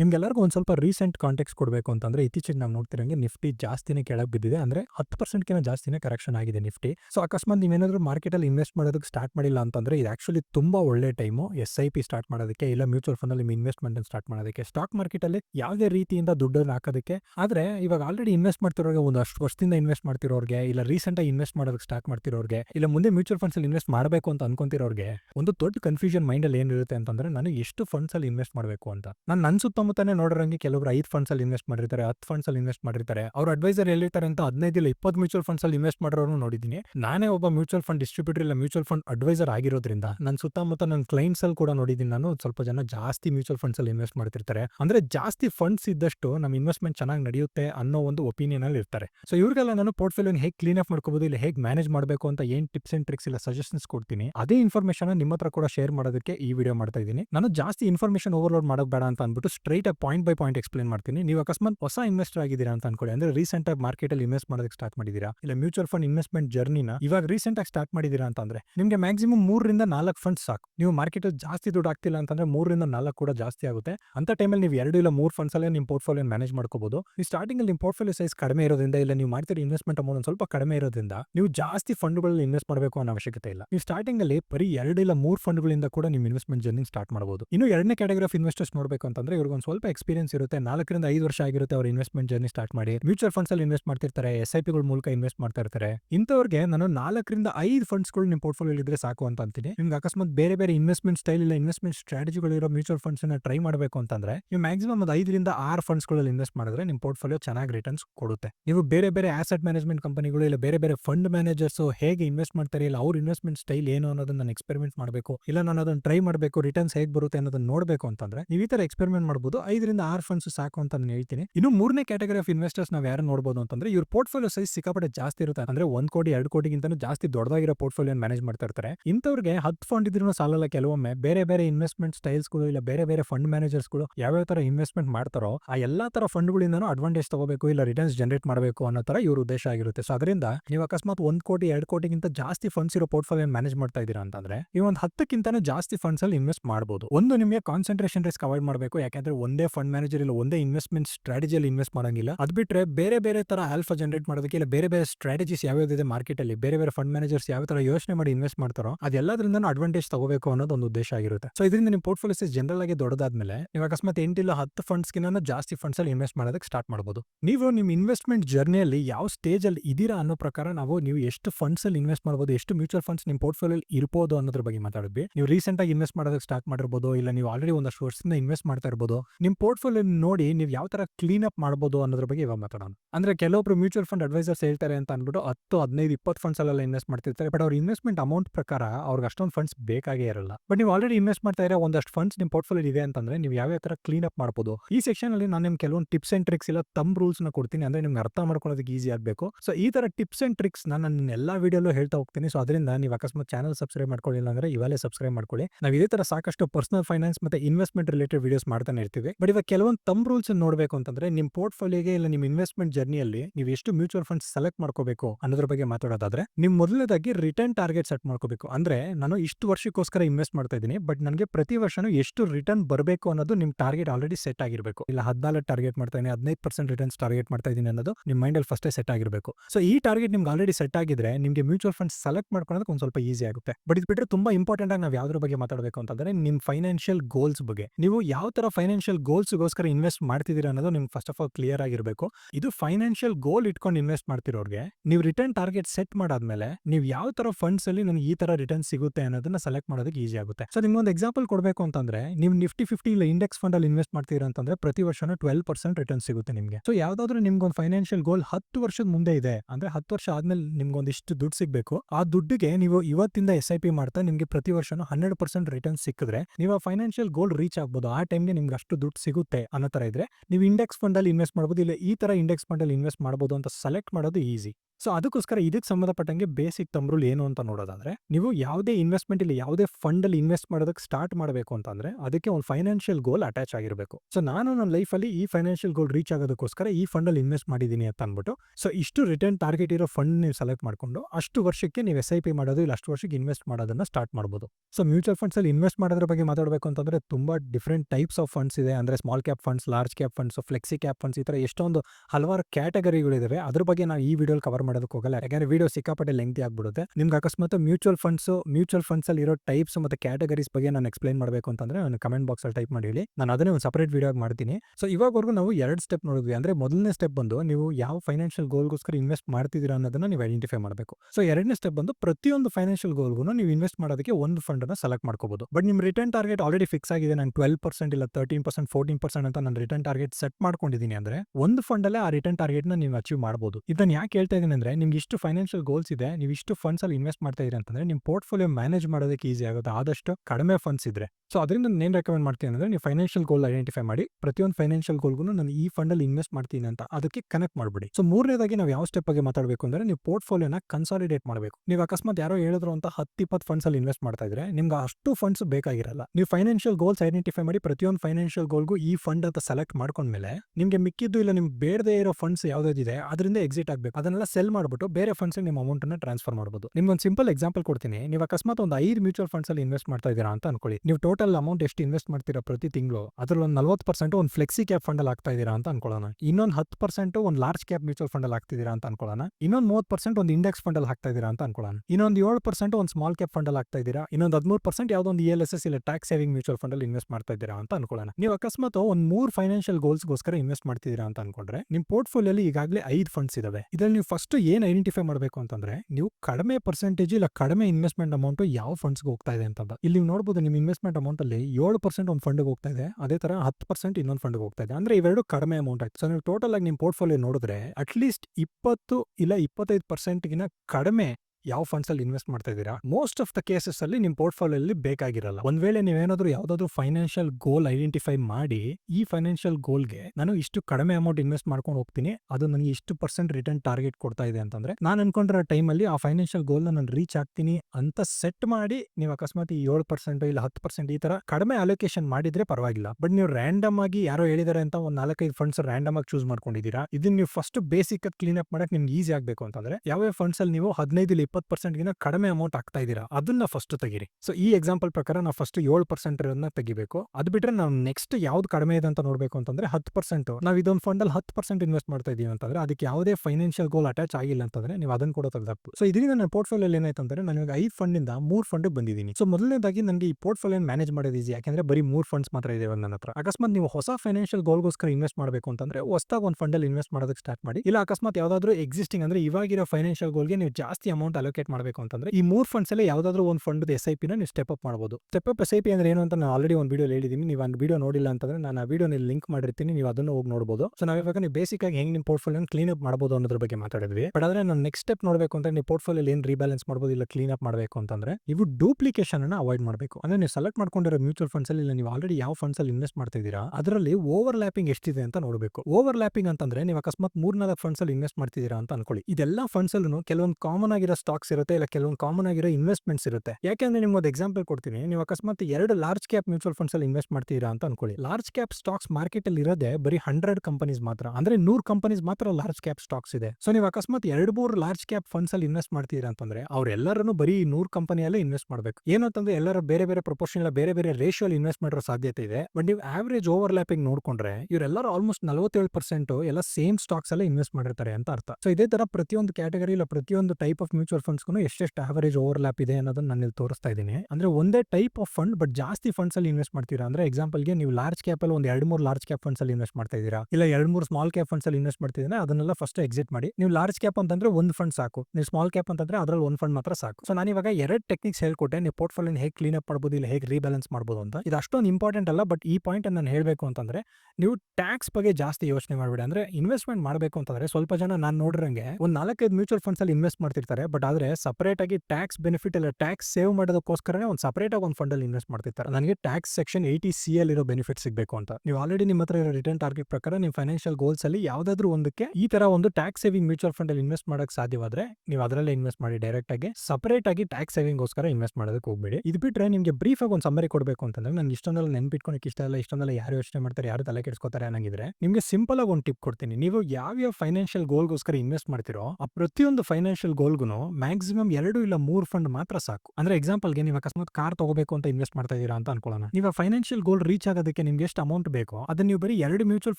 ನಿಮ್ಗೆಲ್ಲರಿಗೂ ಒಂದು ಸ್ವಲ್ಪ ರೀಸೆಂಟ್ ಕಾಂಟೆಕ್ಸ್ ಕೊಡಬೇಕು ಅಂತಂದ್ರೆ ಇತ್ತೀಚೆಗೆ ನಾವು ನೋಡ್ತಿರಂಗೆ ನಿಫ್ಟಿ ಜಾಸ್ತಿನೇ ಕೆಳಗೆ ಬಿದ್ದಿದೆ. ಅಂದ್ರೆ ಹತ್ತು ಪರ್ಸೆಂಟ್ಗಿನ ಜಾಸ್ತಿನೇ ಕರೆಕ್ಷನ್ ಆಗಿದೆ ನಿಫ್ಟಿ. ಸೊ ಅಕಸ್ಮಾತ್ ನೀವೇನಾದ್ರೂ ಮಾರ್ಕೆಟಲ್ಲಿ ಇನ್ವೆಸ್ಟ್ ಮಾಡೋದಕ್ಕೆ ಸ್ಟಾರ್ಟ್ ಮಾಡಿಲ್ಲ ಅಂತಂದ್ರೆ ಇದು ಆಕ್ಚುಲಿ ತುಂಬಾ ಒಳ್ಳೆ time. S I P start ಮಾಡೋದಕ್ಕೆ ಇಲ್ಲ ಮ್ಯೂಚುವಲ್ ಫಂಡ್ ಅಲ್ಲಿ ಇನ್ವೆಸ್ಟ್ಮೆಂಟ್ ಸ್ಟಾರ್ಟ್ ಮಾಡೋದಕ್ಕೆ. ಸ್ಟಾಕ್ ಮಾರ್ಕೆಟಲ್ಲಿ ಯಾವುದೇ ರೀತಿಯಿಂದ ದುಡ್ಡನ್ನು ಹಾಕೋದಕ್ಕೆ. ಆದ್ರೆ ಇವಾಗ ಆಲ್ರೆಡಿ ಇನ್ವೆಸ್ಟ್ ಮಾಡ್ತಿರೋರಿಗೆ ಒಂದು ಅಷ್ಟು ವರ್ಷದಿಂದ ಇನ್ವೆಸ್ಟ್ ಮಾಡ್ತಿರೋರಿಗೆ ಇಲ್ಲ ರೀಸೆಂಟ್ ಆಗಿ ಇನ್ವೆಸ್ಟ್ ಮಾಡೋದಕ್ಕೆ ಸ್ಟಾರ್ಟ್ ಮಾಡ್ತಿರೋರಿಗೆ ಇಲ್ಲ ಮುಂದೆ ಮ್ಯೂಚುವಲ್ ಫಂಡ್ಸ್ ಅಲ್ಲಿ ಇನ್ವೆಸ್ಟ್ ಮಾಡಬೇಕು ಅಂತ ಅನ್ಕೊಂತಿರೋರಿಗೆ ಒಂದು ದೊಡ್ಡ ಕನ್ಫ್ಯೂಷನ್ ಮೈಂಡ್ ಅಲ್ಲಿ ಏನಿರುತ್ತೆ ಅಂತಂದ್ರೆ ನಾನು ಎಷ್ಟು ಫಂಡ್ಸ್ ಅಲ್ಲಿ ಇನ್ವೆಸ್ಟ್ ಮಾಡಬೇಕು ಅಂತ. ನಾನು ನನ್ನ ಸುತ್ತಮುತ್ತನೇ ನೋಡೋರಂಗೆ ಕೆಲವರು ಐದು ಫಂಡ್ಸಲ್ಲಿ ಇನ್ವೆಸ್ಟ್ ಮಾಡಿರ್ತಾರೆ, ಹತ್ತು ಫಂಡ್ಸಲ್ಲಿ ಇನ್ವೆಸ್ಟ್ ಮಾಡಿರ್ತಾರೆ. ಅವ್ರ ಅಡ್ವೈಸರ್ ಎಲ್ಲಿರ್ತಾರೆ ಅಂತ ಹದಿನೈದು ಇಲ್ಲ ಇಪ್ಪತ್ತು ಮ್ಯೂಚುವಲ್ ಫಂಡ್ಸಲ್ಲಿ ಇನ್ವೆಸ್ಟ್ ಮಾಡೋರು ನೋಡಿದ್ದೀನಿ. ನಾನೇ ಒಬ್ಬ ಮ್ಯೂಚುವಲ್ ಫಂಡ್ ಡಿಸ್ಟ್ರಿಬ್ಯೂಟರ್ ಇಲ್ಲ ಮ್ಯೂಚುವಲ್ ಫಂಡ್ ಅಡ್ವೈಸರ್ ಆಗಿರೋದ್ರಿಂದ ನನ್ನ ಸುತ್ತಮುತ್ತ ನನ್ನ ಕ್ಲೈಂಟ್ಸಲ್ಲಿ ಕೂಡ ನೋಡಿದ್ದೀನಿ ನಾನು ಸ್ವಲ್ಪ ಜನ ಜಾಸ್ತಿ ಮ್ಯೂಚುವಲ್ ಫಂಡ್ಸಲ್ಲಿ ಇನ್ವೆಸ್ಟ್ ಮಾಡ್ತಿರ್ತಾರೆ. ಅಂದ್ರೆ ಜಾಸ್ತಿ ಫಂಡ್ಸ್ ಇದ್ದಷ್ಟು ನಮ್ಮ ಇನ್ವೆಸ್ಟ್ಮೆಂಟ್ ಚೆನ್ನಾಗಿ ನಡೆಯುತ್ತೆ ಅನ್ನೋ ಒಂದು ಒಪಿನಿಯನ್ ಅಲ್ಲಿ ಇರ್ತಾರೆ. ಸೊ ಇವ್ರಿಗೆಲ್ಲ ನಾನು ಪೋರ್ಟ್ಫೋಲಿಯೋನ ಹೇಗೆ ಕ್ಲೀನ್ ಅಪ್ ಮಾಡ್ಕೋಬಹುದು ಇಲ್ಲ ಹೇಗೆ ಮ್ಯಾನೇಜ್ ಮಾಡಬೇಕು ಅಂತ ಏನ್ ಟಿಪ್ಸ್ ಅಂಡ್ ಟ್ರಿಕ್ಸ್ ಇಲ್ಲ ಸಜೆಷನ್ಸ್ ಕೊಡ್ತೀನಿ, ಅದೇ ಇನ್ಫಾರ್ಮೇಷನ್ ನಿಮ್ಮ ಹತ್ರ ಕೂಡ ಶೇರ್ ಮಾಡೋದಕ್ಕೆ ಈ ವಿಡಿಯೋ ಮಾಡ್ತಾ ಇದ್ದೀನಿ. ನಾನು ಜಾಸ್ತಿ ಇನ್ಫಾರ್ಮೇಷನ್ ಓವರ್ಲೋಡ್ ಮಾಡೋದು ಬೇಡ ಅಂತ ಅಂದ್ಬಿಟ್ಟು ಸ್ಟ್ರೈಟ್ ಆಗಿ ಪಾಯಿಂಟ್ ಬೈ ಪಾಯಿಂಟ್ ಎಕ್ಸ್ಪ್ಲೇನ್ ಮಾಡ್ತೀನಿ. ನೀವು ಅಕಸ್ಮಾತ್ ಹೊಸ ಇನ್ವೆಸ್ಟರ್ ಆಗಿದ್ದೀರಾ ಅಂತ ಅನ್ಕೊಳ್ಳಿ. ಅಂದ್ರೆ ರೀಸೆಂಟ್ ಆಗಿ ಮಾರ್ಕೆಟ್ ಅಲ್ಲಿ ಇನ್ವೆಸ್ಟ್ ಮಾಡೋದಕ್ಕೆ ಸ್ಟಾರ್ಟ್ ಮಾಡಿದೀರಾ ಇಲ್ಲ ಮ್ಯೂಚುವಲ್ ಫಂಡ್ ಇನ್ವೆಸ್ಟ್ಮೆಂಟ್ ಜರ್ನಿನ ಇವಾಗ ರೀಸೆಂಟ್ ಆಗಿ ಸ್ಟಾರ್ಟ್ ಮಾಡಿದೀರಾ ಅಂತಂದ್ರೆ ನಿಮಗೆ ಮ್ಯಾಕ್ಸಿಮಮ್ ಮೂರರಿಂದ ನಾಲ್ಕು ಫಂಡ್ ಸಾಕು. ನೀವು ಮಾರ್ಕೆಟ್ ಜಾಸ್ತಿ ದುಡ್ಡು ಆಗ್ತಿಲ್ಲ ಅಂತಂದ್ರೆ ಮೂರರಿಂದ ನಾಲ್ಕು ಕೂಡ ಜಾಸ್ತಿ ಆಗುತ್ತೆ. ಅಂತ ಟೈಮಲ್ಲಿ ನೀವು ಎರಡು ಇಲ್ಲ ಮೂರು ಫಂಡ್ಸ್ ಅಲ್ಲೇ ನಿಮ್ಮ ಪೋರ್ಟ್ಫೋಲಿಯೋ ಮ್ಯಾನೇಜ್ ಮಾಡ್ಕೋಬಹುದು ಈ ಸ್ಟಾರ್ಟಿಂಗ್ ಅಲ್ಲಿ ನಿಮ್ಮ ಪೋರ್ಟ್ಫೋಲಿಯೋ ಸೈಜ್ ಕಡಿಮೆ ಇರೋದ್ರಿಂದ ಇಲ್ಲ ನೀವು ಮಾಡ್ತಿರೋ ಇನ್ವೆಸ್ಟ್ಮೆಂಟ್ ಅಮೌಂಟ್ ಸ್ವಲ್ಪ ಕಡಿಮೆ ಇರೋದ್ರಿಂದ ನೀವು ಜಾಸ್ತಿ ಫಂಡ್ಗಳಲ್ಲಿ ಇನ್ವೆಸ್ಟ್ ಮಾಡಬೇಕು ಅನ್ನೋ ಅವಶ್ಯಕತೆ ಇಲ್ಲ. ನೀವು ಸ್ಟಾರ್ಟಿಂಗ್ ಅಲ್ಲಿ ಬರೀ ಎರಡು ಇಲ್ಲ ಮೂರು ಫಂಡ್ಗಳಿಂದ ಕೂಡ ನಿಮ್ಮ ಇನ್ವೆಸ್ಟ್ಮೆಂಟ್ ಜರ್ನಿ ಸ್ಟಾರ್ಟ್ ಮಾಡಬಹುದು ಇನ್ನು ಎರಡನೇ ಕ್ಯಾಟಗರಿ ಆಫ್ ಇನ್ವೆಸ್ಟರ್ಸ್ ನೋಡಬೇಕು ಅಂತಂದ್ರೆ ಇವ್ರಿಗೆ ಒಂದು ಸ್ವಲ್ಪ ಎಕ್ಸ್ಪೀರಿಯನ್ಸ್ ಇರುತ್ತೆ, ನಾಲ್ಕರಿಂದ ಐದು ವರ್ಷ ಆಗಿರುತ್ತೆ ಅವ್ರ ಇನ್ವೆಸ್ಟ್ಮೆಂಟ್ ಜರ್ನಿ ಸ್ಟಾರ್ಟ್ ಮಾಡಿ. ಮ್ಯೂಚುವಲ್ ಫಂಡ್ಸ್ ಅಲ್ಲಿ ಇನ್ವೆಸ್ಟ್ ಮಾಡ್ತಿರ್ತಾರೆ ಎಸ್ ಐ ಪಿಗಳ ಮೂಲಕ ಇನ್ವೆಸ್ಟ್ ಮಾಡ್ತಾ ಇರ್ತಾರೆ. ಇಂಥವ್ರಿಗೆ ನಾನು ನಾಲ್ಕರಿಂದ ಐದು ಫಂಡ್ಸ್ಗಳು ನಿಮ್ ಪೋರ್ಟ್ಫೋಲಿಯೋ ಇದ್ರೆ ಸಾಕು ಅಂತ ಅಂತೀನಿ. ನಿಮ್ಗೆ ಅಕಸ್ಮಾತ್ ಬೇರೆ ಬೇರೆ ಇನ್ವೆಸ್ಟ್ಮೆಂಟ್ ಸ್ಟೈಲ್ ಇಲ್ಲ ಇನ್ವೆಸ್ಟ್ಮೆಂಟ್ ಸ್ಟ್ರಾಟಜಿಗಳು ಇರೋ ಮ್ಯೂಚುವಲ್ ಫಂಡ್ಸ್ನ ಟ್ರೈ ಮಾಡಬೇಕು ಅಂತಂದ್ರೆ, ನೀವು ಮ್ಯಾಕ್ಸಿಮಮ್ ಒಂದು ಐದರಿಂದ ಆರು ಫಂಡ್ಸ್ಗಳಲ್ಲಿ ಇನ್ವೆಸ್ಟ್ ಮಾಡಿದ್ರೆ ನಿಮ್ ಪೋರ್ಟ್ಫೋಲಿಯೋ ಚೆನ್ನಾಗಿ ರಿಟರ್ನ್ಸ್ ಕೊಡುತ್ತೆ. ನೀವು ಬೇರೆ ಬೇರೆ ಆಸೆಟ್ ಮ್ಯಾನೇಜ್ಮೆಂಟ್ ಕಂಪನಿಗಳು ಇಲ್ಲ, ಬೇರೆ ಬೇರೆ ಫಂಡ್ ಮ್ಯಾನೇಜರ್ಸ್ ಹೇಗೆ ಇನ್ವೆಸ್ಟ್ ಮಾಡ್ತಾರೆ ಇಲ್ಲ, ಅವ್ರ ಇನ್ವೆಸ್ಟ್ಮೆಂಟ್ ಸ್ಟೈಲ್ ಏನು ಅನ್ನೋದನ್ನ ನಾನು ಎಕ್ಸ್ಪೆರಿಮೆಂಟ್ ಮಾಡಬೇಕು, ಇಲ್ಲ ನಾನು ಅದನ್ನ ಟ್ರೈ ಮಾಡಬೇಕು ರಿಟರ್ನ್ಸ್ ಹೇಗೆ ಬರುತ್ತೆ ಅನ್ನೋದನ್ನ ನೋಡಬೇಕು ಅಂತಂದ್ರೆ, ನೀವು ಈ ತರ ಎಕ್ಸ್ಪೆರಿಮೆಂಟ್ ಮಾಡಬಹುದು ಐದರಿಂದ ಆರು ಫಂಡ್ಸ್ ಸಾಕು ಅಂತ ನಾನು ಹೇಳ್ತೀನಿ. ಇನ್ನು ಮೂರನೇ ಕ್ಯಾಟಗರಿ ಆಫ್ ಇನ್ವೆಸ್ಟರ್ಸ್ ನಾವು ಯಾರು ನೋಡಬಹುದು ಅಂತಂದ್ರೆ, ಇವ್ರ ಪೋರ್ಟ್ಫೋಲಿಯೋ ಸೈಜ್ ಸಿಕ್ಕಾಪಟ್ಟೆ ಜಾಸ್ತಿ ಇರುತ್ತೆ. ಅಂದ್ರೆ ಒಂದ್ ಕೋಟಿ, ಎರಡು ಕೋಟಿಗಿಂತ ಜಾಸ್ತಿ ದೊಡ್ಡದಾಗಿರೋ ಪೋರ್ಟ್ಫೋಲಿಯೋ ಮ್ಯಾನೇಜ್ ಮಾಡ್ತಾ ಇರ್ತಾರೆ. ಇಂಥವ್ರಿಗೆ ಹತ್ತು ಫಂಡ್ ಇದ್ರೂ ಸಾಲಲ್ಲ ಕೆಲವೊಮ್ಮೆ. ಬೇರೆ ಬೇರೆ ಇನ್ವೆಸ್ಟ್ಮೆಂಟ್ ಸ್ಟೈಲ್ಸ್ಗಳು ಇಲ್ಲ, ಬೇರೆ ಬೇರೆ ಫಂಡ್ ಮ್ಯಾನೇಜರ್ಸ್ಗಳು ಯಾವ ತರ ಇನ್ವೆಸ್ಟ್ಮೆಂಟ್ ಮಾಡ್ತಾರೋ, ಆ ಎಲ್ಲಾ ತರ ಫಂಡ್ಗಳಿಂದನೂ ಅಡ್ವಾಂಟೇಜ್ ತಗೋಬೇಕು, ಇಲ್ಲ ರಿಟರ್ನ್ಸ್ ಜನರೇಟ್ ಮಾಡಬೇಕು ಅನ್ನೋ ತರ ಇವ್ರ ಉದ್ದೇಶ ಆಗಿರುತ್ತೆ. ಸೊ ಅದರಿಂದ ನೀವು ಅಕಸ್ಮಾತ್ ಒಂದ್ ಕೋಟಿ, ಎರಡು ಕೋಟಿಗಿಂತ ಜಾಸ್ತಿ ಫಂಡ್ಸ್ ಇರೋ ಪೋರ್ಟ್ಫೋಲಿಯೋ ಮ್ಯಾನೇಜ್ ಮಾಡ್ತಾ ಇದೀರಾ ಅಂತಂದ್ರೆ, ಈ ಒಂದು ಹತ್ತಕ್ಕಿಂತನೂ ಜಾಸ್ತಿ ಫಂಡ್ಸ್ ಅಲ್ಲಿ ಇನ್ವೆಸ್ಟ್ ಮಾಡಬಹುದು ಒಂದು ನಿಮಗೆ ಕಾನ್ಸಂಟ್ರೇಷನ್ ರಿಸ್ಕ್ ಅವಾಯ್ಡ್ ಮಾಡಬೇಕು. ಯಾಕಂದ್ರೆ ಒಂದೇ ಫಂಡ್ ಮ್ಯಾನೇಜರ್ ಇಲ್ಲ, ಒಂದೇ ಇನ್ವೆಸ್ಟ್ಮೆಂಟ್ ಸ್ಟ್ರಾಟಜಿಯಲ್ಲಿ ಇನ್ವೆಸ್ಟ್ ಮಾಡಂಗಿಲ್ಲ. ಅದು ಬಿಟ್ರೆ ಬೇರೆ ಬೇರೆ ತರ ಆಲ್ಫಾ ಜನರೇಟ್ ಮಾಡೋದಕ್ಕೆ ಇಲ್ಲ, ಬೇರೆ ಬೇರೆ ಸ್ಟ್ರಾಟಜಿಸ್ ಯಾವ್ಯಾವ್ದಿದೆ ಮಾರ್ಕೆಟ್ ಅಲ್ಲಿ, ಬೇರೆ ಬೇರೆ ಫಂಡ್ ಮ್ಯಾನೇಜರ್ಸ್ ಯಾವ ತರ ಯೋಚನೆ ಮಾಡಿ ಇನ್ವೆಸ್ಟ್ ಮಾಡ್ತಾರೋ ಅದೆಲ್ಲದ್ರಿಂದ ಅಡ್ವಾಂಟೇಜ್ ತಗೋಬೇಕು ಅನ್ನೋದು ಒಂದು ಉದ್ದೇಶ ಆಗಿರುತ್ತೆ. ಸೊ ಇದರಿಂದ ನಿಮ್ಮ ಪೋರ್ಟ್ಫೋಲಿಯೋಸ್ ಜನರಲ್ ಆಗಿ ದೊಡ್ಡದಾದ್ಮೇಲೆ ನೀವು ಅಕಸ್ಮಾತ್ ಎಂಟಿಲ್ಲ, ಹತ್ತು ಫಂಡ್ಸ್ ಜಾಸ್ತಿ ಫಂಡ್ಸ್ ಅಲ್ಲಿ ಇನ್ವೆಸ್ಟ್ ಮಾಡೋದಕ್ಕೆ ಸ್ಟಾರ್ಟ್ ಮಾಡಬಹುದು ನೀವು ನಿಮ್ಮ ಇನ್ವೆಸ್ಟ್ಮೆಂಟ್ ಜರ್ನಿಯಲ್ಲಿ ಯಾವ ಸ್ಟೇಜ್ ಅಲ್ಲಿ ಇದೀರಾ ಅನ್ನೋ ಪ್ರಕಾರ ನಾವು ನೀವು ಎಷ್ಟು ಫಂಡ್ಸ್ ಅಲ್ಲಿ ಇನ್ವೆಸ್ಟ್ ಮಾಡಬಹುದು ಎಷ್ಟು ಮ್ಯೂಚುವಲ್ ಫಂಡ್ಸ್ ನಿಮ್ಮ ಪೋರ್ಟ್ಫೋಲಿಯೋ ಇರಬಹುದು ಅನ್ನೋದ್ರ ಬಗ್ಗೆ ಮಾತಾಡಿದ್ವಿ. ನೀವು ರೀಸೆಂಟ್ ಆಗಿ ಇನ್ವೆಸ್ಟ್ ಮಾಡೋದಕ್ಕೆ ಸ್ಟಾರ್ಟ್ ಮಾಡಿರ್ಬೋದು, ಇಲ್ಲ ನೀವು ಆಲ್ರೆಡಿ ಒಂದಷ್ಟು ವರ್ಷದಿಂದ ಇನ್ವೆಸ್ಟ್ ಮಾಡ್ತಾ ಇರ್ಬೋದು ನಿಮ್ಮ ಪೋರ್ಟ್ಫೋಲಿಯೋ ನೋಡಿ ನೀವು ಯಾವ ತರ ಕ್ಲೀನ್ ಅಪ್ ಮಾಡಬಹುದು ಅನ್ನೋದ್ರ ಬಗ್ಗೆ ಇವಾಗ ಮಾತಾಡೋಣ. ಅಂದ್ರೆ ಕೆಲವೊಬ್ರು ಮ್ಯೂಚುವಲ್ ಫಂಡ್ ಅಡ್ವೈಸರ್ಸ್ ಹೇಳ್ತಾರೆ ಅಂತ ಅಂದ್ಬಿಟ್ಟು ಹತ್ತು, ಹದಿನೈದು, ಇಪ್ಪತ್ತು ಫಂಡ್ಸ್ ಅಲ್ಲೆಲ್ಲ ಇನ್ವೆಸ್ಟ್ ಮಾಡ್ತಿರ್ತಾರೆ. ಬಟ್ ಅವ್ರ ಇನ್ವೆಸ್ಟ್ಮೆಂಟ್ ಅಮೌಂಟ್ ಪ್ರಕಾರ ಅವ್ರಿಗೆ ಅಷ್ಟೊಂದು ಫಂಡ್ಸ್ ಬೇಕಾಗೇ ಇರಲ್ಲ. ಬಟ್ ನೀವು ಆಲ್ರೆಡಿ ಇನ್ವೆಸ್ಟ್ ಮಾಡ್ತಾ ಇರೋ ಒಂದಷ್ಟು ಫಂಡ್ಸ್ ನಿಮ್ ಪೋರ್ಟ್ಫೋಲಿಯೋ ಇದೆ ಅಂತಂದ್ರೆ ನೀವು ಯಾವ ತರ ಕ್ಲೀನ್ ಅಪ್ ಮಾಡಬಹುದು ಈ ಸೆಕ್ಷನ್ ಅಲ್ಲಿ ನಾನು ನಿಮ್ಗೆ ಕೆಲವೊಂದು ಟಿಪ್ಸ್ ಅಂಡ್ ಟ್ರಿಕ್ಸ್ ಇಲ್ಲ ತಮ್ ರೂಲ್ಸ್ನ ಕೊಡ್ತೀನಿ. ಅಂದ್ರೆ ನಿಮ್ಗೆ ಅರ್ಥ ಮಾಡ್ಕೊಳ್ಳೋದಕ್ಕೆ ಈಸಿ ಆಗಬೇಕು. ಸೊ ಈ ತರ ಟಿಪ್ಸ್ ಅಂಡ್ ಟ್ರಿಕ್ಸ್ ನಾನು ನನ್ನ ಎಲ್ಲಾ ವಿಡಿಯೋಲ್ಲೂ ಹೇಳ್ತಾ ಹೋಗ್ತೀನಿ. ಸೊ ಅದರಿಂದ ನೀವು ಅಕಸ್ಮಾತ್ ಚಾನಲ್ ಸಬ್ಸ್ಕ್ರೈಬ್ ಮಾಡ್ಕೊಳ್ಳಿಲ್ಲ ಅಂದ್ರೆ ಇವಾಗಲೇ ಸಬ್ಸ್ಕ್ರೈಬ್ ಮಾಡ್ಕೊಳ್ಳಿ. ನಾವು ಇದೇ ತರ ಸಾಕಷ್ಟು ಪರ್ಸನಲ್ ಫೈನಾನ್ಸ್ ಮತ್ತೆ ಇನ್ವೆಸ್ಟ್ಮೆಂಟ್ ರಿಲೇಟೆಡ್ ವಿಡಿಯೋಸ್ ಮಾಡ್ತಾನೆ ಇರ್ತೀವಿ. ಬಟ್ ಇವಾಗ ಕೆಲವೊಂದು ತಮ್ ರೂಲ್ಸ್ ನೋಡಬೇಕು ಅಂತಂದ್ರೆ ನಿಮ್ಮ ಪೋರ್ಟ್ಫೋಲಿಯೋಗೆ ಇಲ್ಲ ನಿಮ್ ಇನ್ವೆಸ್ಟ್ಮೆಂಟ್ ಜರ್ನಿಯಲ್ಲಿ ನೀವು ಎಷ್ಟು ಮ್ಯೂಚುವಲ್ ಫಂಡ್ಸ್ ಸೆಲೆಕ್ಟ್ ಮಾಡ್ಕೋಬೇಕು ಅನ್ನೋದ್ರ ಬಗ್ಗೆ ಮಾತಾಡೋದಾದ್ರೆ, ನಿಮ್ ಮೊದಲನೇದಾಗಿ ರಿಟರ್ನ್ ಟಾರ್ಗೆಟ್ ಸೆಟ್ ಮಾಡ್ಕೋಬೇಕು. ಅಂದ್ರೆ ನಾನು ಇಷ್ಟು ವರ್ಷಕ್ಕೋಸ್ಕರ ಇನ್ವೆಸ್ಟ್ ಮಾಡ್ತಾ ಇದ್ದೀನಿ, ಬಟ್ ನನಗೆ ಪ್ರತಿ ವರ್ಷನೂ ಎಷ್ಟು ರಿಟರ್ನ್ ಬರಬೇಕು ಅನ್ನೋದು ನಿಮ್ ಟಾರ್ಗೆಟ್ ಆಲ್ರೆಡಿ ಸೆಟ್ ಆಗಿರಬೇಕು. ಇಲ್ಲ ಹದಿನಾಲ್ಕು ಟಾರ್ಗೆಟ್ ಮಾಡ್ತಾ ಇದ್ದೀನಿ, ಹದಿನೈದು ಪರ್ಸೆಂಟ್ ರಿಟರ್ನ್ಸ್ ಟಾರ್ಗೆಟ್ ಮಾಡ್ತಾ ಇದ್ದೀನಿ ಅನ್ನೋದು ನಿಮ್ ಮೈಂಡಲ್ಲಿ ಫಸ್ಟೇ ಸೆಟ್ ಆಗಿರಬೇಕು. ಸೊ ಈ ಟಾರ್ಗೆಟ್ ನಿಮ್ಗೆ ಆಲ್ರೆಡಿ ಸೆಟ್ ಆಗಿದ್ರೆ, ನಿಮಗೆ ಮ್ಯೂಚುವಲ್ ಫಂಡ್ ಸೆಲೆಕ್ಟ್ ಮಾಡ್ಕೊಳ್ಳೋದಕ್ಕೆ ಒಂದು ಸ್ವಲ್ಪ ಈಸಿ ಆಗುತ್ತೆ. ಬಟ್ ಇದು ಬಿಟ್ಟರೆ ತುಂಬಾ ಇಂಪಾರ್ಟೆಂಟ್ ಆಗಿ ನಾವು ಯಾವ್ದ್ರ ಬಗ್ಗೆ ಮಾತಾಡಬೇಕು ಅಂತಂದ್ರೆ, ನಿಮ್ ಫೈನಾನ್ಷಿಯಲ್ ಗೋಲ್ಸ್ ಬಗ್ಗೆ. ನೀವು ಯಾವ ತರ ಫೈನಾನ್ಷಿಯಲ್ ಫೈನಾನ್ಷಿಯಲ್ ಗೋಲ್ಸ್ಗೋಸ್ಕರ ಇನ್ವೆಸ್ಟ್ ಮಾಡ್ತಿದ್ದೀರಾ ಅನ್ನೋದು ನಿಮ್ಗೆ ಫಸ್ಟ್ ಆಫ್ ಆಲ್ ಕ್ಲಿಯರ್ ಆಗಿರಬೇಕು. ಇದು ಫೈನಾನ್ಷಿಯಲ್ ಗೋಲ್ ಇಟ್ಕೊಂಡು ಇನ್ವೆಸ್ಟ್ ಮಾಡ್ತಿರೋರಿಗೆ, ನೀವು ರಿಟರ್ನ್ ಟಾರ್ಗೆಟ್ ಸೆಟ್ ಮಾಡಾದ್ಮೇಲೆ ನೀವು ಯಾವ ತರ ಫಂಡ್ಸ್ ಅಲ್ಲಿ ನನಗೆ ಈ ತರ ರಿಟರ್ನ್ ಸಿಗುತ್ತೆ ಅನ್ನೋದನ್ನ ಸೆಲೆಕ್ಟ್ ಮಾಡೋದಕ್ಕೆ ಈಸಿ ಆಗುತ್ತೆ. ಸೊ ನಿಮ್ಗೊಂದು ಎಕ್ಸಾಂಪಲ್ ಕೊಡಬೇಕು ಅಂತಂದ್ರೆ, ನೀವು ನಿಫ್ಟಿ ಫಿಫ್ಟಿ ಇಲ್ಲ ಇಂಡೆಕ್ಸ್ ಫಂಡ್ ಅಲ್ಲಿ ಇನ್ವೆಸ್ಟ್ ಮಾಡ್ತೀರಾ ಅಂತಂದ್ರೆ ಪ್ರತಿ ವರ್ಷನೂ ಟ್ವೆಲ್ ಪರ್ಸೆಂಟ್ ರಿಟರ್ನ್ ಸಿಗುತ್ತೆ ನಿಮಗೆ. ಸೊ ಯಾವ್ದಾದ್ರು ನಿಮ್ಗೊಂದು ಫೈನಾನ್ಷಿಯಲ್ ಗೋಲ್ ಹತ್ತು ವರ್ಷದ ಮುಂದೆ ಇದೆ, ಅಂದ್ರೆ ಹತ್ತು ವರ್ಷ ಆದ್ಮೇಲೆ ನಿಮ್ಗೊಂದಿಷ್ಟು ದುಡ್ಡು ಸಿಗಬೇಕು. ಆ ದುಡ್ಡಿಗೆ ನೀವು ಇವತ್ತಿಂದ ಎಸ್ ಐ ಪಿ ಮಾಡ್ತಾ ನಿಮಗೆ ಪ್ರತಿ ವರ್ಷನೂ ಹಂಡ್ರೆಡ್ ಪರ್ಸೆಂಟ್ ರಿಟರ್ನ್ ಸಿಕ್ಕಿದ್ರೆ, ನೀವು ಆ ಫೈನಾನ್ಷಿಯಲ್ ಗೋಲ್ ರೀಚ್ ಆಗ್ಬೋದು. ಆ ಟೈಮ್ಗೆ ನಿಮ್ಗೆ ಅಷ್ಟು ದುಡ್ಡು ಸಿಗುತ್ತೆ ಅನ್ನೋ ತರ ಇದ್ರೆ, ನೀವು ಇಂಡೆಕ್ಸ್ ಫಂಡ್ ಅಲ್ಲಿ ಇನ್ವೆಸ್ಟ್ ಮಾಡ್ಬೋದು, ಇಲ್ಲ ಈ ತರ ಇಂಡೆಕ್ಸ್ ಫಂಡ್ ಅಲ್ಲಿ ಇನ್ವೆಸ್ಟ್ ಮಾಡ್ಬೋದು ಅಂತ ಸೆಲೆಕ್ಟ್ ಮಾಡೋದು ಈಸಿ ಸೊ, ಅದಕ್ಕೋಸ್ಕರ ಇದಕ್ಕೆ ಸಂಬಂಧಪಟ್ಟಂಗೆ ಬೇಸಿಕ್ ತಂಬ್ರುಲ್ ಏನು ಅಂತ ನೋಡೋದಾದ್ರೆ, ನೀವು ಯಾವುದೇ ಇನ್ವೆಸ್ಟ್ಮೆಂಟ್ ಇಲ್ಲಿ ಯಾವುದೇ ಫಂಡ್ ಅಲ್ಲಿ ಇನ್ವೆಸ್ಟ್ ಮಾಡೋದಕ್ಕೆ ಸ್ಟಾರ್ಟ್ ಮಾಡಬೇಕು ಅಂತಂದ್ರೆ, ಅದಕ್ಕೆ ಒಂದು ಫೈನಾನ್ಷಿಯಲ್ ಗೋಲ್ ಅಟ್ಯಾಚ್ ಆಗಿರಬೇಕು. ಸೊ, ನಾನು ನನ್ನ ಲೈಫಲ್ಲಿ ಈ ಫೈನಾನ್ಷಿಯಲ್ ಗೋಲ್ ರೀಚ್ ಆಗೋದಕ್ಕೋಸ್ಕರ ಈ ಫಂಡ್ ಅಲ್ಲಿ ಇನ್ವೆಸ್ಟ್ ಮಾಡಿದ್ದೀನಿ ಅಂತ ಅಂದ್ಬಿಟ್ಟು, ಸೊ, ಇಷ್ಟು ರಿಟರ್ನ್ ಟಾರ್ಗೆಟ್ ಇರೋ ಫಂಡ್ ನೀವು ಸೆಲೆಕ್ಟ್ ಮಾಡ್ಕೊಂಡು, ಅಷ್ಟು ವರ್ಷಕ್ಕೆ ನೀವು ಎಸ್ ಐ ಪಿ ಮಾಡೋದು ಇಲ್ಲ ಅಷ್ಟು ವರ್ಷಕ್ಕೆ ಇನ್ವೆಸ್ಟ್ ಮಾಡೋದನ್ನ ಸ್ಟಾರ್ಟ್ ಮಾಡಬಹುದು ಸೊ ಮ್ಯೂಚುವಲ್ ಫಂಡ್ಸ್ ಅಲ್ಲಿ ಇನ್ವೆಸ್ಟ್ ಮಾಡೋದ್ರ ಬಗ್ಗೆ ಮಾತಾಡಬೇಕು ಅಂತಂದ್ರೆ, ತುಂಬಾ ಡಿಫ್ರೆಂಟ್ ಟೈಪ್ಸ್ ಆಫ್ ಫಂಡ್ಸ್ ಇದೆ. ಅಂದ್ರೆ small cap funds large cap funds flexi cap funds ಈ ತರ ಎಷ್ಟೊಂದು ಹಲವಾರು ಕ್ಯಾಟಗರಿಗಳಿದಾವೆ ಅದ್ರ ಬಗ್ಗೆ ನಾವು ಈ ವಿಡಿಯೋ ಕವರ್ ಮಾಡೋದಕ್ಕೆ ಹೋಗಲ್ಲ. ಯಾಕಂದ್ರೆ ವಿಡಿಯೋ ಸಿಕ್ಕಾಪಟ್ಟೆ ಲೆಂಗ್ತಿ ಆಗ್ಬಿಡುತ್ತೆ. ನಿಮ್ಗೆ ಅಕಸ್ಮಾತ್ ಮ್ಯೂಚುವಲ್ ಫಂಡ್ಸ್ ಮ್ಯೂಚುವಲ್ ಫಂಡ್ಸ್ ಅಲ್ಲಿ ಇರೋ ಟೈಪ್ಸ್ ಮತ್ತೆ ಕ್ಯಾಟಗರೀಸ್ ಬಗ್ಗೆ ನಾನು ಎಕ್ಸ್ಪ್ಲೈನ್ ಮಾಡಬೇಕು ಅಂತಂದ್ರೆ ನಾನು ಕಮೆಂಟ್ ಬಾಕ್ಸ್ ಅಲ್ಲಿ ಟೈಪ್ ಮಾಡಿ ಹೇಳಿ. ನಾನು ಅದನ್ನೇ ಒಂದು ಸಪರೇಟ್ ವಿಡಿಯೋ ಮಾಡ್ತೀನಿ. ಸೊ ಇವಾಗವರೆಗೂ ನಾವು ಎರಡು ಸ್ಟೆಪ್ ನೋಡಿದ್ವಿ. ಅಂದ್ರೆ ಮೊದಲನೇ ಸ್ಟೆಪ್ ಬಂದು ನೀವು ಯಾವ ಫೈನಾನ್ಷಿಯಲ್ ಗೋಲ್ಗೋಸ್ಕರ ಇನ್ವೆಸ್ಟ್ ಮಾಡ್ತಿದ್ದೀರಾ ಅನ್ನೋದನ್ನ ನೀವು ಐಡೆಂಟಿಫೈ ಮಾಡಬೇಕು. ಸೊ ಎರಡನೇ ಸ್ಟೆಪ್ ಬಂದು ಪ್ರತಿಯೊಂದು ಫೈನಾನ್ಷಿಯಲ್ ಗೋಲ್ಗೂ ನೀವು ಇನ್ವೆಸ್ಟ್ ಮಾಡೋದಕ್ಕೆ ಒಂದು ಫಂಡ್ ಅನ್ನ ಸೆಲೆಕ್ಟ್ ಮಾಡ್ಕೋಬಹುದು ಬಟ್ ನಿಮ್ಮ ರಿಟರ್ನ್ ಟಾರ್ಗೆಟ್ ಆಲ್ರೆಡಿ ಫಿಕ್ಸ್ ಆಗಿದೆ. ನಾನು ಟ್ವೆಲ್ ಪರ್ಸೆಂಟ್ ಇಲ್ಲ ತರ್ಟೀನ್ ಪರ್ಸೆಂಟ್ ಫೋರ್ಟೀನ್ ಪರ್ಸೆಂಟ್ ಅಂತ ನಾನು ರಿಟರ್ನ್ ಟಾರ್ಗೆಟ್ ಸೆಟ್ ಮಾಡ್ಕೊಂಡಿದ್ದೀನಿ ಅಂದ್ರೆ, ಒಂದು ಫಂಡ್ ಅಲ್ಲೇ ಆ ರಿಟರ್ನ್ ಟಾರ್ಗೆಟ್ ನೀವು ಅಚೀವ್ ಮಾಡಬಹುದು ಇದನ್ನ ಯಾಕೆ ಹೇಳ್ತಾ ಇದ್ದೀನಿ ಅಂದ್ರೆ ನಿಮ್ಗೆ ಇಷ್ಟು ಫೈನಾನ್ಷಿಯಲ್ ಗೋಲ್ಸ್ ಇದೆ, ನೀವು ಇಷ್ಟು ಫಂಡ್ಸ್ ಅಲ್ಲಿ ಇನ್ವೆಸ್ಟ್ ಮಾಡ್ತಾ ಇದ್ದೀರಾ ಅಂತಂದ್ರೆ ನಿಮ್ಮ ಪೋರ್ಟ್ಫೋಲಿಯೋ ಮ್ಯಾನೇಜ್ ಮಾಡೋದಕ್ಕೆ ಈಸಿ ಆಗುತ್ತೆ. ಆದಷ್ಟು ಕಡಿಮೆ ಫಂಡ್ಸ್ ಇದ್ರೆ. ಸೊ ಅದರಿಂದ ನಾನು ಏನು ರೆಕಮೆಂಡ್ ಮಾಡ್ತೀನಿ ಅಂದರೆ ನೀವು ಫೈನಾನ್ಷಿಯಲ್ ಗೋಲ್ ಐಡೆಂಟಿಫೈ ಮಾಡಿ, ಪ್ರತಿಯೊಂದು ಫೈನಾನ್ಷಿಯಲ್ ಗೋಲ್ಗೂ ನಾನು ಈ ಫಂಡಲ್ಲಿ ಇನ್ವೆಸ್ಟ್ ಮಾಡ್ತೀನಿ ಅಂತ ಅದಕ್ಕೆ ಕನೆಕ್ಟ್ ಮಾಡಿಬಿಡಿ. ಸೊ ಮೂರನೇದಾಗಿ ನಾವು ಯಾವ ಸ್ಟೆಪ್ ಬಗ್ಗೆ ಮಾತಾಡಬೇಕು ಅಂದರೆ ನೀವು ಪೋರ್ಟ್ಫೋಲಿಯೋನ ಕನ್ಸಾಲಿಡೇಟ್ ಮಾಡಬೇಕು. ನೀವು ಅಕಸ್ಮಾತ್ ಯಾರೋ ಹೇಳಿದ್ರು ಅಂತ ಹತ್ತು ಇಪ್ಪತ್ತು ಫಂಡ್ಸ್ ಅಲ್ಲಿ ಇನ್ವೆಸ್ಟ್ ಮಾಡ್ತಾ ಇದ್ರೆ ನಿಮ್ಗೆ ಅಷ್ಟು ಫಂಡ್ಸ್ ಬೇಕಾಗಿರಲ್ಲ. ನೀವು ಫೈನಾನ್ಷಿಯಲ್ ಗೋಲ್ಸ್ ಐಡೆಂಟಿಫೈ ಮಾಡಿ ಪ್ರತಿಯೊಂದು ಫೈನಾನ್ಷಿಯಲ್ ಗೋಲ್ಗೂ ಈ ಫಂಡ್ ಅಂತ ಸೆಲೆಕ್ಟ್ ಮಾಡ್ಕೊಂಡ್ಮೇಲೆ ನಿಮಗೆ ಮಿಕ್ಕಿದ್ದು ಇಲ್ಲ, ನಿಮ್ಗೆ ಬೇಡದೇ ಇರೋ ಫಂಡ್ಸ್ ಯಾವ್ದಾದಿದೆ ಅದರಿಂದ ಎಕ್ಸಿಟ್ ಆಗಬೇಕು. ಅದನ್ನೆಲ್ಲ ಸೆಲ್ ಮಾಡ್ಬಿಟ್ಟು ಬೇರೆ ಫಂಡ್ಸ್ ನಿಮ್ಮ ಅಮೌಂಟ್ ಅನ್ನ ಟ್ರಾನ್ಸ್ಫರ್ ಮಾಡಬಹುದು ನಿಮ್ಗೊಂದು ಸಿಂಪಲ್ ಎಕ್ಸಾಂಪಲ್ ಕೊಡ್ತೀನಿ. ನೀವು ಅಕಸ್ಮಾತ್ ಒಂದು ಐದು ಮ್ಯೂಚುವಲ್ ಫಂಡ್ಸ್ ಅಲ್ಲಿ ಇನ್ವೆಸ್ಟ್ ಮಾಡ್ತಾ ಇದ್ದೀರಾ ಅಂತ ಅನ್ಕೊಳ್ಳಿ. ನೀವು ಟೋಟಲ್ ಅಮೌಂಟ್ ಎಷ್ಟು ಇನ್ವೆಸ್ಟ್ ಮಾಡ್ತೀರಾ ಪ್ರತಿ ತಿಂಗಳು? ಅದ್ರಲ್ಲಿ ಒಂದು ನಲ್ವತ್ತು ಪರ್ಸೆಂಟ್ ಒಂದು ಫ್ಲೆಕ್ಸಿ ಕ್ಯಾಪ್ ಫಂಡ್ ಅಲ್ಲಿ ಆಗ್ತಾ ಇದ್ದೀರಾ ಅಂತ ಅನ್ಕೊಳ್ಳೋಣ. ಇನ್ನೊಂದು ಹತ್ತು ಪರ್ಸೆಂಟ್ ಒಂದು ಲಾರ್ಜ್ ಕ್ಯಾಪ್ ಮ್ಯೂಚುವಲ್ ಫಂಡ್ ಅಲ್ಲಿ ಆಗ್ತಿದ್ದೀರಾ ಅಂತ ಅನ್ಕೊಳ್ಳೋಣ. ಇನ್ನೊಂದು ಮೂವತ್ತು ಪರ್ಸೆಂಟ್ ಒಂದು ಇಂಡೆಕ್ಸ್ ಫಂಡ್ ಅಲ್ಲಿ ಹಾಕ್ತಾ ಇದ್ದೀರಾ ಅಂತ ಅನ್ಕೊಳ್ಳೋಣ. ಇನ್ನೊಂದು ಏಳು ಪರ್ಸೆಂಟ್ ಒಂದು ಸ್ಮಾಲ್ ಕ್ಯಾಪ್ ಫಂಡ್ ಅಲ್ಲಿ ಆಗ್ತಾ ಇದ್ದೀರಾ. ಇನ್ನೊಂದು ಹದಿಮೂರು ಪರ್ಸೆಂಟ್ ಯಾವುದೋ ಒಂದು ಎಲ್ ಎಸ್ ಎಸ್ ಇಲ್ಲ ಟ್ಯಾಕ್ಸ್ ಸೇವಿಂಗ್ ಮ್ಯೂಚುವಲ್ ಫಂಡ್ ಅಲ್ಲಿ ಇನ್ವೆಸ್ಟ್ ಮಾಡ್ತಾ ಇದ್ದೀರಾ ಅಂತ ಅನ್ಕೊಳ್ಳೋಣ. ನೀವು ಅಕಸ್ಮಾತ್ ಒಂದು ಮೂರು ಫೈನಾನ್ಷಿಯಲ್ ಗೋಲ್ಸ್ಗೋಸ್ಕರ ಇನ್ವೆಸ್ಟ್ ಮಾಡ್ತಿದ್ದೀರಾ ಅಂತ ಅನ್ಕೊಂಡ್ರೆ ನಿಮ್ಮ ಪೋರ್ಟ್ಫೋಲಿಯೋಲಿ ಈಗಾಗಲೇ ಐದು ಫಂಡ್ಸ್ ಇದಾವೆ. ಇದರಲ್ಲಿ ನೀವು ಫಸ್ಟ್ ಏನು ಐಡೆಂಟಿಫೈ ಮಾಡಬೇಕು ಅಂತಂದ್ರೆ, ನೀವು ಕಡಿಮೆ ಪರ್ಸೆಂಟೇಜ್ ಇಲ್ಲ ಕಡಿಮೆ ಇನ್ವೆಸ್ಟ್ಮೆಂಟ್ ಅಮೌಂಟ್ ಯಾವ ಫಂಡ್ಸ್ಗೆ ಹೋಗ್ತಾ ಇದೆ ಅಂತ ಇಲ್ಲಿ ನೋಡಬಹುದು ನಿಮ್ಮ ಇನ್ವೆಸ್ಟ್ಮೆಂಟ್ ಅಮೌಂಟ್ ಅಲ್ಲಿ ಏಳು ಪರ್ಸೆಂಟ್ ಒಂದು ಫಂಡ್ಗೆ ಹೋಗ್ತಾ ಇದೆ, ಅದೇ ತರ ಹತ್ತು ಪರ್ಸೆಂಟ್ ಇನ್ನೊಂದು ಫಂಡ್ಗೆ ಹೋಗ್ತಾ ಇದೆ. ಅಂದ್ರೆ ಇವೆರಡು ಕಡಿಮೆ ಅಮೌಂಟ್ ಆಯ್ತು. ಸೊ ನೀವು ಟೋಟಲ್ ಆಗಿ ನಿಮ್ಮ ಪೋರ್ಟ್ಫೋಲಿಯೋ ನೋಡಿದ್ರೆ ಅಟ್ಲೀಸ್ಟ್ ಇಪ್ಪತ್ತು ಇಲ್ಲ ಇಪ್ಪತ್ತೈದು ಪರ್ಸೆಂಟ್ಗಿನ ಕಡಿಮೆ ಯಾವ ಫಂಡ್ಸ್ ಅಲ್ಲಿ ಇನ್ವೆಸ್ಟ್ ಮಾಡ್ತಾ ಇದ್ದೀರಾ? ಮೋಸ್ಟ್ ಆಫ್ ದ ಕೇಸಸ್ ಅಲ್ಲಿ ನಿಮ್ ಅಲ್ಲಿ ಬೇಕಾಗಿರಲ್ಲ. ಒಂದ್ ವೇಳೆ ನೀವೇನಾದ್ರೂ ಯಾವ್ದಾದ್ರು ಫೈನಾನ್ಷಿಯಲ್ ಗೋಲ್ ಐಡೆಂಟಿಫೈ ಮಾಡಿ, ಈ ಫೈನಾನ್ಷಿಯಲ್ ಗೋಲ್ಗೆ ನಾನು ಇಷ್ಟು ಕಡಿಮೆ ಅಮೌಂಟ್ ಇನ್ವೆಸ್ಟ್ ಮಾಡ್ಕೊಂಡು ಹೋಗ್ತೀನಿ, ಅದು ನನಗೆ ಇಷ್ಟು ಪರ್ಸೆಂಟ್ ರಿಟರ್ನ್ ಟಾರ್ಗೆಟ್ ಕೊಡ್ತಾ ಇದೆ ಅಂತಂದ್ರೆ, ನಾನು ಅನ್ಕೊಂಡಿರೋ ಟೈಮಲ್ಲಿ ಆ ಫೈನಾನ್ಷಿಯಲ್ ಗೋಲ್ ನಾನು ರೀಚ್ ಆಗ್ತೀನಿ ಅಂತ ಸೆಟ್ ಮಾಡಿ, ನೀವು ಅಕಸ್ಮಾತ್ ಈ ಏಳು ಪರ್ಸೆಂಟ್ ಇಲ್ಲ ಹತ್ತು ಪರ್ಸೆಂಟ್ ಈ ತರ ಕಡಿಮೆ ಅಲೋಕೇಶನ್ ಮಾಡಿದ್ರೆ ಪರವಾಗಿಲ್ಲ. ಬಟ್ ನೀವು ರ್ಯಾಂಡಮ್ ಆಗಿ ಯಾರೋ ಹೇಳಿದಾರೆ ಅಂತ ಒಂದು ನಾಲ್ಕೈದು ಫಂಡ್ಸ್ ರ್ಯಾಂಡಮ್ ಆಗಿ ಚೂಸ್ ಮಾಡ್ಕೊಂಡಿದ್ದೀರಾ ಇದನ್ನ ನೀವು ಫಸ್ಟ್ ಬೇಸಿಕ್ ಕ್ಲೀನ್ ಅಪ್ ಮಾಡಕ್ ನಿಮ್ಗೆ ಈಸಿ ಆಗಬೇಕು ಅಂತಂದ್ರೆ ಯಾವ ಫಂಡ್ಸ್ ಅಲ್ಲಿ ನೀವು ಹದಿನೈದು ಇಪ್ಪತ್ತು ಪರ್ಸೆಂಟ್ಗಿಂತ ಕಡಿಮೆ ಅಮೌಂಟ್ ಆಗ್ತಾ ಇದ್ದೀರಾ? ಅದನ್ನ ಫಸ್ಟ್ ತೆಗೀರಿ. ಸೊ ಈ ಎಕ್ಸಾಂಪಲ್ ಪ್ರಕಾರ ನಾವು ಫಸ್ಟ್ ಏಳು ಪರ್ಸೆಂಟ್ ಇರೋದನ್ನ ತೆಗಿಬೇಕು. ಅದು ಬಿಟ್ರೆ ನಾವು ನೆಕ್ಸ್ಟ್ ಯಾವ್ದು ಕಡಿಮೆ ಇದೆ ಅಂತ ನೋಡಬೇಕು ಅಂತಂದ್ರೆ ಹತ್ತು ಪರ್ಸೆಂಟ್ ನಾವು ಇದೊಂದು ಫಂಡ್ ಅಲ್ಲಿ ಹತ್ತು ಪರ್ಸೆಂಟ್ ಇನ್ವೆಸ್ಟ್ ಮಾಡ್ತಾ ಇದೀವಿ ಅಂತಂದ್ರೆ ಅದಕ್ಕೆ ಯಾವುದೇ ಫೈನಾನ್ಷಿಯಲ್ ಗೋಲ್ ಅಟ್ಯಾಚ್ ಆಗಿಲ್ಲ ಅಂತಂದ್ರೆ ನೀವು ಅದನ್ನ ಕೂಡ ತೆಗೆದಾಕ್ಬೋದು ಸೊ ಇದರಿಂದ ನನ್ನ ಪೋರ್ಟ್ಫೋಲಿಯೋ ಏನಾಯ್ತು ಅಂತಂದ್ರೆ ನಾನು ಐದು ಫಂಡ್ ಇಂದ ಮೂರು ಫಂಡ್ ಬಂದಿದ್ದೀನಿ. ಸೊ ಮೊದಲನೇದಾಗಿ ನನಗೆ ಈ ಪೋರ್ಟ್ಫೋಲಿಯೋ ಮ್ಯಾನೇಜ್ ಮಾಡೋದು ಈಸಿ ಯಾಕಂದ್ರೆ ಬರೀ ಮೂರು ಫಂಡ್ಸ್ ಮಾತ್ರ ಇದೆ ನನ್ನ ಹತ್ರ. ಅಕಸ್ಮಾತ್ ನೀವು ಹೊಸ ಫೈನಾನ್ಷಿಯಲ್ ಗೋಲ್ಗೋಸ್ಕರ ಇನ್ವೆಸ್ಟ್ ಮಾಡಬೇಕು ಅಂತಂದ್ರೆ ಹೊಸದಾಗ ಒಂದು ಫಂಡ್ ಅಲ್ಲಿ ಇನ್ವೆಸ್ಟ್ ಮಾಡೋದಕ್ಕೆ ಸ್ಟಾರ್ಟ್ ಮಾಡಿ. ಇಲ್ಲ ಅಕಸ್ಮಾತ್ ಯಾವ್ದಾದ್ರು ಎಕ್ಸಿಸ್ಟಿಂಗ್ ಅಂದ್ರೆ ಇವಾಗಿರೋ ಫೈನಾನ್ಷಿಯಲ್ ಗೋಲ್ಗೆ ನೀವು ಜಾಸ್ತಿ ಅಮೌಂಟ್ ಅಲೋಕೇಟ್ ಮಾಡಬೇಕು ಅಂತಂದ್ರೆ, ಈ ಮೂರು ಫಂಡ್ಸ್ ಅಲ್ಲಿ ಯಾವ್ದಾದ್ರು ಒಂದು ಫಂಡ್ ಎಸ್ ಐ ಪಿನ ನೀವು ಸ್ಟೆಪ್ ಅಪ್ ಮಾಡಬಹುದು step up S I P ಅಂದ್ರೆ ಏನು ಅಂತ ನಾನು ಆಲ್ರೆಡಿ ಒಂದು ವಿಡಿಯೋ ಹೇಳಿದೀನಿ. ನೀವು ಒಂದು ವಿಡಿಯೋ ನೋಡಿಲ್ಲ ಅಂತಂದ್ರೆ ನಾನು ಆ ವಿಡಿಯೋ ಲಿಂಕ್ ಮಾಡಿರ್ತೀನಿ. ನೀವು ಅದನ್ನು ಹೋಗಿ ನೋಡಬಹುದು ಸೊ ನಾವು ಇವಾಗ ನೀವು ಬೇಸಿಕ್ ಆಗಿ ಹೆಂಗ್ ನಿಮ್ಮ ಪೋರ್ಟ್ಫೋಲಿಯೋ ಕ್ಲೀನ್ ಅಪ್ ಮಾಡಬಹುದು ಅನ್ನೋದ್ರ ಬಗ್ಗೆ ಮಾತಾಡಿದ್ವಿ. ಬಟ್ ಆದ್ರೆ ನಾನು ನೆಕ್ಸ್ಟ್ ಸ್ಟೆಪ್ ನೋಡಬೇಕು ಅಂದ್ರೆ ನೀವು ಪೋರ್ಟ್ಫೋಲಿಯೋ ಏನು ರೀಬ್ಯಾಲೆನ್ಸ್ ಮಾಡಬಹುದು ಇಲ್ಲ ಕ್ಲೀನ್ ಅಪ್ ಮಾಡಬೇಕು ಅಂತಂದ್ರೆ ನೀವು ಡೂಪ್ಲಿಕೇಶನ್ ಅನ್ನ ಅವಾಯ್ಡ್ ಮಾಡಬೇಕು. ಅಂದ್ರೆ ನೀವು ಸೆಲೆಕ್ಟ್ ಮಾಡ್ಕೊಂಡಿರೋ ಮ್ಯೂಚುವಲ್ ಫಂಡ್ಸ್ ಅಲ್ಲಿ ನೀವು ಆಲ್ರೆಡಿ ಯಾವ ಫಂಡ್ಸ್ ಅಲ್ಲಿ ಇನ್ವೆಸ್ಟ್ ಮಾಡ್ತಾ ಇದ್ದೀರಾ ಅದರಲ್ಲಿ ಓವರ್ ಲ್ಯಾಪಿಂಗ್ ಎಷ್ಟಿದೆ ಅಂತ ನೋಡಬೇಕು. ಓವರ್ ಲ್ಯಾಪಿಂಗ್ ಅಂತಂದ್ರೆ, ನೀವು ಅಕಸ್ಮಾತ್ ಮೂರ್ನಾಲ್ಕು ಫಂಡ್ಸ್ ಅಲ್ಲಿ ಇನ್ವೆಸ್ಟ್ ಮಾಡ್ತಿದ್ದೀರಾ ಅಂತ ಅನ್ಕೊಳ್ಳಿ. ಇದೆಲ್ಲ ಫಂಡ್ಸ್ ಅಲ್ಲೂ ಕೆಲವೊಂದು ಕಾಮನ್ ಆಗಿರೋ ಸ್ಟಾಕ್ಸ್ ಇರುತ್ತೆ, ಇಲ್ಲ ಕೆಲವೊಂದು ಕಾಮನ್ ಆಗಿರೋ ಇನ್ವೆಸ್ಟ್ಮೆಂಟ್ಸ್ ಇರುತ್ತೆ. ಯಾಕೆಂದ್ರೆ ನಿಮ್ಗೆ ಒಂದು ಎಕ್ಸಾಂಪಲ್ ಕೊಡ್ತೀನಿ. ನೀವು ಅಕಸ್ಮಾತ್ ಎರಡು ಲಾರ್ಜ್ ಕ್ಯಾಪ್ ಮ್ಯೂಚುವಲ್ ಫಂಡ್ಸ್ ಅಲ್ಲಿ ಇನ್ವೆಸ್ಟ್ ಮಾಡ್ತೀರಾ ಅಂತ ಅನ್ಕೊಳ್ಳಿ. ಲಾರ್ಜ್ ಕ್ಯಾಪ್ ಸ್ಟಾಕ್ಸ್ ಮಾರ್ಕೆಟ್ ಅಲ್ಲಿ ಇರೋದೇ ಬರೀ ಹಂಡ್ರೆಡ್ ಕಂಪನೀಸ್ ಮಾತ್ರ. ಅಂದ್ರೆ ನೂರ್ ಕಂಪನೀಸ್ ಮಾತ್ರ ಲಾರ್ಜ್ ಕ್ಯಾಪ್ ಸ್ಟಾಕ್ಸ್ ಇದೆ. ಸೊ ನೀವು ಅಕಸ್ಮಾತ್ ಎರಡು, ಮೂರು ಲಾರ್ಜ್ ಕ್ಯಾಪ್ ಫಂಡ್ಸ್ ಅಲ್ಲಿ ಇನ್ವೆಸ್ಟ್ ಮಾಡ್ತೀರಾ ಅಂತಂದ್ರೆ, ಅವ್ರೆಲ್ಲರನ್ನು ಬರೀ ನೂರ್ ಕಂಪನಿಯಲ್ಲೇ ಇನ್ವೆಸ್ಟ್ ಮಾಡಬೇಕು. ಏನು ಅಂತಂದ್ರೆ ಎಲ್ಲರ ಬೇರೆ ಬೇರೆ ಪ್ರಪೋರ್ಷನ್ ಬೇರೆ ಬೇರೆ ರೇಷಿಯೋ ಅಲ್ಲಿ ಇನ್ವೆಸ್ಟ್ ಮಾಡಿರೋ ಸಾಧ್ಯತೆ ಇದೆ. ಬಟ್ ನೀವು ಆವರೇಜ್ ಓವರ್ ಲ್ಯಾಪಿಂಗ್ ನೋಡ್ಕೊಂಡ್ರೆ, ಇವರೆಲ್ಲರೂ ಆಲ್ಮೋಸ್ಟ್ ನಲವತ್ತೇಳು ಪರ್ಸೆಂಟ್ ಎಲ್ಲ ಸೇಮ್ ಸ್ಟಾಕ್ಸ್ ಅಲ್ಲೇ ಇನ್ವೆಸ್ಟ್ ಮಾಡಿರ್ತಾರೆ ಅಂತ ಅರ್ಥ. ಸೊ ಇದೇ ತರ ಪ್ರತಿಯೊಂದು ಕ್ಯಾಟಗರಿ ಇಲ್ಲ, ಪ್ರತಿಯೊಂದು ಟೈಪ್ ಆಫ್ ಮ್ಯೂಚುವಲ್ ಮ್ಯೂಚುವಲ್ ಫಂಡ್ಸ್ಗೂ ಎಷ್ಟೆಷ್ಟು ಆವರೇಜ್ ಓವರ್ಲ್ಯಾಪ್ ಇದೆ ಅನ್ನೋದನ್ನ ನಾನು ಇಲ್ಲಿ ತೋರಿಸ್ತಾ ಇದ್ದೀನಿ. ಅಂದ್ರೆ ಒಂದೇ ಟೈಪ್ ಆಫ್ ಫಂಡ್ ಬಟ್ ಜಾಸ್ತಿ ಫಂಡ್ಸ್ ಅಲ್ಲಿ ಇನ್ವೆಸ್ಟ್ ಮಾಡ್ತೀರಾ? ಅಂದ್ರೆ ಎಕ್ಸಾಂಪಲ್ಗೆ ನೀವು ಲಾರ್ಜ್ ಕ್ಯಾಪ್ ಅಲ್ಲಿ ಒಂದು ಎರಡು ಮೂರು ಲಾರ್ಜ್ ಕ್ಯಾಪ್ ಫಂಡ್ಸ್ ಅಲ್ಲಿ ಇನ್ವೆಸ್ಟ್ ಮಾಡ್ತಾ ಇದ್ದೀರಾ? ಇಲ್ಲ ಎರಡು ಮೂರು ಸ್ಮಾಲ್ ಕ್ಯಾಪ್ ಫಂಡ್ಸ್ ಅಲ್ಲಿ ಇನ್ವೆಸ್ಟ್ ಮಾಡ್ತಿದ್ರೆ ಅದನ್ನೆಲ್ಲ ಫಸ್ಟ್ ಎಕ್ಸಿಟ್ ಮಾಡಿ. ನೀವು ಲಾರ್ಜ್ ಕ್ಯಾಪ್ ಅಂತಂದ್ರೆ ಒಂದು ಫಂಡ್ ಸಾಕು. ನೀವು ಸ್ಮಾಲ್ ಕ್ಯಾಪ್ ಅಂತಂದ್ರೆ ಅದ್ರಲ್ಲಿ ಒಂದು ಫಂಡ್ ಮಾತ್ರ ಸಾಕು. ಸೊ ನಾನು ಇವಾಗ ಎರಡು ಟೆಕ್ನಿಕ್ಸ್ ಹೇಳ್ಕೊಟ್ಟೆ. ನೀವು ಪೋರ್ಟ್ಫೋಲಿಯೋ ಹೇಗೆ ಕ್ಲೀನ್ ಅಪ್ ಮಾಡಬಹುದು ಇಲ್ಲ ಹೇಗೆ ರೀಬ್ಯಾಲೆನ್ಸ್ ಮಾಡ್ಬೋದು ಅಂತ. ಇದು ಅಷ್ಟೊಂದು ಇಂಪಾರ್ಟೆಂಟ್ ಅಲ್ಲ ಬಟ್ ಈ ಪಾಯಿಂಟ್ ನಾನು ಹೇಳಬೇಕು ಅಂತಂದ್ರೆ ನೀವು ಟ್ಯಾಕ್ಸ್ ಬಗ್ಗೆ ಜಾಸ್ತಿ ಯೋಚನೆ ಮಾಡಬೇಡಿ. ಅಂದ್ರೆ ಇನ್ವೆಸ್ಟ್ಮೆಂಟ್ ಮಾಡಬೇಕು ಅಂತಂದ್ರೆ ಸ್ವಲ್ಪ ಜನ ನಾನು ನೋಡಿರಂಗೆ ಒಂದು ನಾಲ್ಕೈದು ಮ್ಯೂಚುವಲ್ ಫಂಡ್ಸ್ ಅಲ್ಲಿ ಇನ್ವೆಸ್ಟ್ ಮಾಡ್ತಿರ್ತಾರೆ ಬಟ್ ಆದ್ರೆ ಸಪ್ರೇಟಾಗಿ ಟ್ಯಾಕ್ಸ್ ಬೆನಿಫಿಟ್ ಇಲ್ಲ ಟ್ಯಾಕ್ಸ್ ಸೇವ್ ಮಾಡೋದಕ್ಕೋಸ್ಕರನೇ ಒಂದು ಸಪ್ರೇಟಾಗಿ ಒಂದು ಫಂಡಲ್ಲಿ ಇನ್ವೆಸ್ಟ್ ಮಾಡ್ತಿರ್ತಾರೆ. ನನಗೆ tax section eighty C L ಇರೋ ಬೆನಿಫಿಟ್ ಸಿಗಬೇಕು ಅಂತ. ನೀವು ಆಲ್ರೆಡಿ ನಿಮ್ಮ ಹತ್ರ ಇರೋ ರಿಟರ್ನ್ ಟಾರ್ಗೆಟ್ ಪ್ರಕಾರ ನಿಮ್ಮ ಫೈನಾನ್ಷಿಯಲ್ ಗೋಲ್ಸ್ ಅಲ್ಲಿ ಯಾವ್ದಾದ್ರು ಒಂದಕ್ಕೆ ಈ ತರ ಒಂದು ಟ್ಯಾಕ್ಸ್ ಸೇವಿಂಗ್ ಮ್ಯೂಚುವಲ್ ಫಂಡ್ ಅಲ್ಲಿ ಇನ್ವೆಸ್ಟ್ ಮಾಡೋಕೆ ಸಾಧ್ಯವಾದ್ರೆ ನೀವು ಅದರಲ್ಲೇ ಇನ್ವೆಸ್ಟ್ ಮಾಡಿ ಡೈರೆಕ್ಟ್ ಆಗಿ ಸಪರೇಟ್ ಆಗಿ ಟ್ಯಾಕ್ಸ್ ಸೇವಿಂಗ್ಗೋಸ್ಕರ ಇನ್ವೆಸ್ಟ್ ಮಾಡೋದಕ್ಕೆ ಹೋಗ್ಬೇಡಿ. ಇದು ಬಿಟ್ಟರೆ ನಿಮಗೆ ಬ್ರೀಫ್ ಆಗಿ ಒಂದು ಸಮ್ಮರಿ ಕೊಡಬೇಕು ಅಂತಂದ್ರೆ ನಾನು ಇಷ್ಟೊಂದೆಲ್ಲ ನೆನ್ಪಿಟ್ಕೊಳಕ್ಕೆ ಇಷ್ಟ ಇಲ್ಲ, ಇಷ್ಟೊಂದೆಲ್ಲ ಯಾರು ಯೋಚನೆ ಮಾಡ್ತಾರೆ, ಯಾರು ತಲೆ ಕೆಡಿಸ್ಕೋತಾರೆ ಅನ್ನಂಗಿದ್ರೆ ನಿಮಗೆ ಸಿಂಪಲ್ ಆಗಿ ಒಂದು ಟಿಪ್ ಕೊಡ್ತೀನಿ. ನೀವು ಯಾವ್ಯಾವ ಫೈನಾನ್ಷಿಯಲ್ ಗೋಲ್ಗೋಸ್ಕರ ಇನ್ವೆಸ್ಟ್ ಮಾಡ್ತಿರೋ ಆ ಪ್ರತಿಯೊಂದು ಫೈನಾನ್ಷಿಯಲ್ ಗೋಲ್ಗೂ ಮ್ಯಾಕ್ಸಿಮಮ್ ಎರಡು ಇಲ್ಲ ಮೂರು ಫಂಡ್ ಮಾತ್ರ ಸಾಕು. ಅಂದ್ರೆ ಎಕ್ಸಾಂಪಲ್ಗೆ ನೀವು ಅಕಸ್ಮಾತ್ ಕಾರ್ ತಗೋಬೇಕು ಅಂತ ಇನ್ವೆಸ್ಟ್ ಮಾಡ್ತಾ ಇದೀರಾ ಅಂತ ಅನ್ಕೊಳ್ಳೋಣ. ನೀವು ಫೈನಾನ್ಷಿಯಲ್ ಗೋಲ್ ರೀಚ್ ಆಗೋದಕ್ಕೆ ನಿಮ್ಗೆ ಎಷ್ಟು ಅಮೌಂಟ್ ಬೇಕೋ ಅದನ್ನ ನೀವು ಬರೀ ಎರಡು ಮ್ಯೂಚುವಲ್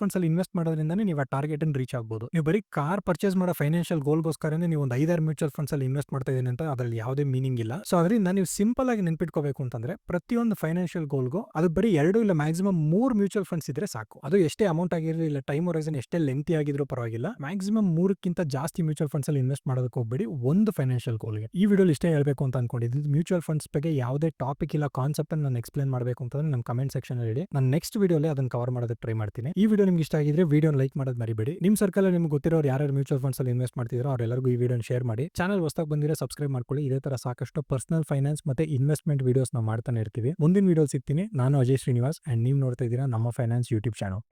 ಫಂಡ್ಸ್ ಅಲ್ಲಿ ಇನ್ವೆಸ್ಟ್ ಮಾಡೋದ್ರಿಂದ ನೀವು ಆ ಟಾರ್ಗೆಟ್ ಅನ್ನು ರೀಚ್ ಆಗ್ಬೋದು. ನೀವು ಬರೀ ಕಾರ್ ಪರ್ಚೇಸ್ ಮಾಡೋ ಫೈನಾನ್ಷಿಯಲ್ ಗೋಲ್ಗೋಸ್ಕರನೇ ನೀವು ಒಂದು ಐದಾರು ಮ್ಯೂಚುವಲ್ ಫಂಡ್ಸ್ ಅಲ್ಲಿ ಇನ್ವೆಸ್ಟ್ ಮಾಡ್ತಾ ಇದ್ದೀನಿ ಅಂತ ಅದರಲ್ಲಿ ಯಾವುದೇ ಮೀನಿಂಗ್ ಇಲ್ಲ. ಸೊ ಅದರಿಂದ ನೀವು ಸಿಂಪಲ್ ಆಗಿ ನೆನ್ಪಿಟ್ಕೋಬೇಕು ಅಂತಂದ್ರೆ ಪ್ರತಿಯೊಂದು ಫೈನಾನ್ಷಿಯಲ್ ಗೋಲ್ಗೂ ಅದು ಬರೀ ಎರಡು ಇಲ್ಲ ಮ್ಯಾಕ್ಸಿಮಮ್ ಮೂರು ಮ್ಯೂಚುವಲ್ ಫಂಡ್ಸ್ ಇದ್ರೆ ಸಾಕು. ಅದು ಎಷ್ಟೇ ಅಮೌಂಟ್ ಆಗಿರಲಿ ಇಲ್ಲ ಟೈಮ್ ಹೊರೈಸನ್ ಎಷ್ಟೇ ಲೆಂತಿ ಆಗಿದ್ರು ಪರವಾಗಿಲ್ಲ. ಮ್ಯಾಕ್ಸಿಮಮ್ ಮೂರಕ್ಕಿಂತ ಜಾಸ್ತಿ ಮ್ಯೂಚುವಲ್ ಫಂಡ್ಸ್ ಅಲ್ಲಿ ಇನ್ವೆಸ್ಟ್ ಮಾಡೋದಕ್ಕೆ ಹೋಗ್ಬೇಡಿ. ಒಂದು ಗೋಲ್ಗೆ ಈ ವಿಡಿಯೋಲಿ ಇಷ್ಟೇ ಹೇಳಬೇಕು ಅಂತ ಅನ್ಕೊಂಡಿದ್ದು ಮ್ಯೂಚುವಲ್ ಫಂಡ್ಸ್ ಬಗ್ಗೆ ಯಾವುದೇ ಟಾಪಿಕ್ ಇಲ್ಲ, ಕಾನ್ಸೆಪ್ಟ್ ನಾನು ಎಕ್ಸ್ಪ್ಲೇನ್ ಮಾಡಬೇಕು ಅಂತಂದ್ರೆ ನಮ್ಮ ಕಮೆಂಟ್ ಸೆಕ್ಷನ್ ಅಲ್ಲಿ ಹೇಳಿ. ನಾನು ನೆಕ್ಸ್ಟ್ ವಿಡಿಯೋಲಿ ಅದನ್ನ ಕವರ್ ಮಾಡೋದಕ್ಕೆ ಟ್ರೈ ಮಾಡ್ತೀನಿ. ಈ ವಿಡಿಯೋ ನಿಮ್ಗೆ ಇಷ್ಟ ಆಗಿದ್ರೆ ವಿಡಿಯೋ ಲೈಕ್ ಮಾಡೋದು ಮರಿಬೇಡಿ. ನಿಮ್ಮ ಸರ್ಕಲ್ ನಿಮ್ಗೆ ಗೊತ್ತಿರೋರು ಯಾರು ಮ್ಯೂಚುವಲ್ ಫಂಡ್ಸ್ ಅಲ್ಲಿ ಇನ್ವೆಸ್ಟ್ ಮಾಡ್ತಿದ್ರು ಅವರೆಲ್ಲರಿಗೂ ಈ ವಿಡಿಯೋ ಶೇರ್ ಮಾಡಿ. ಚಾನಲ್ ಹೊಸದಾಗಿ ಬಂದಿರೋ ಸಬ್ಸ್ಕ್ರೈಬ್ ಮಾಡ್ಕೊಳ್ಳಿ. ಇದೇ ತರ ಸಾಕಷ್ಟು ಪರ್ಸನಲ್ ಫೈನಾನ್ಸ್ ಮತ್ತೆ ಇನ್ವೆಸ್ಟ್ಮೆಂಟ್ ವಿಡಿಯೋಸ್ ನಾವು ಮಾಡ್ತಾನೆ ಇರ್ತೀವಿ. ಮುಂದಿನ ವಿಡಿಯೋ ಸಿಗ್ತೀನಿ. ನಾನು ಅಜಯ್ ಶ್ರೀನಿವಾಸ್ ಅಂಡ್ ನೀವು ನೋಡ್ತಾ ಇದ್ದೀರಾ ನಮ್ಮ ಫೈನಾನ್ಸ್ ಯೂಟ್ಯೂಬ್ ಚಾನಲ್.